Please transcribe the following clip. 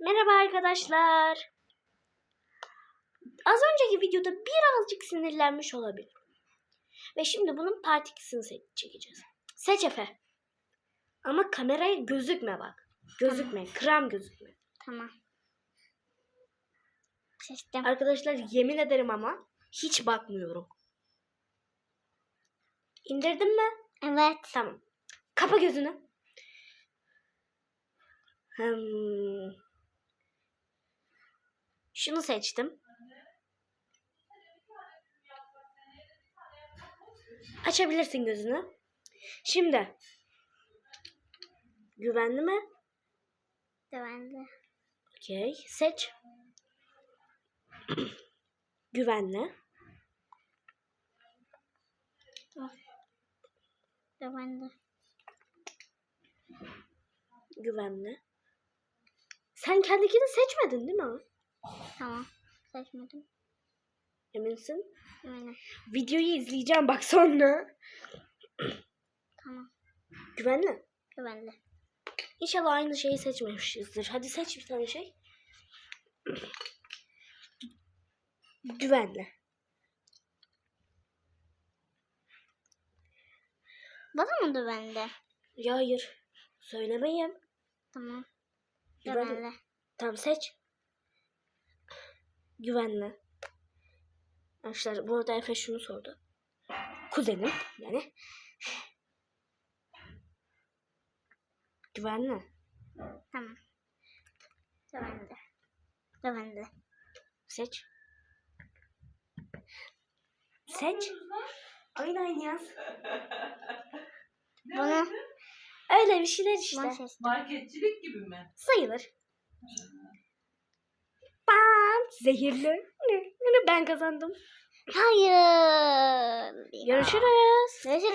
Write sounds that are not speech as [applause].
Merhaba arkadaşlar. Az önceki videoda birazcık sinirlenmiş olabilir. Ve şimdi bunun part 2'sini se- çekeceğiz. Seç Efe. Ama kameraya gözükme bak. Gözükme. Kram gözükme. Tamam. Seçtim. Arkadaşlar yemin ederim ama hiç bakmıyorum. İndirdin mi? Evet. Tamam. Kapa gözünü. Hmm. Şunu seçtim. Açabilirsin gözünü. Şimdi. Güvenli mi? Güvenli. Okey. Seç. [clears throat] Güvenli. Güvenli. Güvenli. Sen kendikini seçmedin değil mi? Tamam. Seçmedim. Eminsin? Eminim. Videoyu izleyeceğim bak sonra. Tamam. Güvenli. Güvenli. İnşallah aynı şeyi seçmemişizdir. Hadi seç bir tane şey. Güvenli. Bana mı güvenli? Ya hayır. Söylemeyeyim. Tamam. Güvenli. Güvenli. Tamam seç. Güvenli. Arkadaşlar bu arada Efe şunu sordu. Kuzenim yani. Güvenli. Tamam. Güvenli. Güvenli. Seç. Seç. Aynen yaz. Bunu, Öyle bir şeyler işte. Marketçilik gibi mi? Sayılır. Zehirli. Ben kazandım. Hayır. Görüşürüz. Görüşürüz.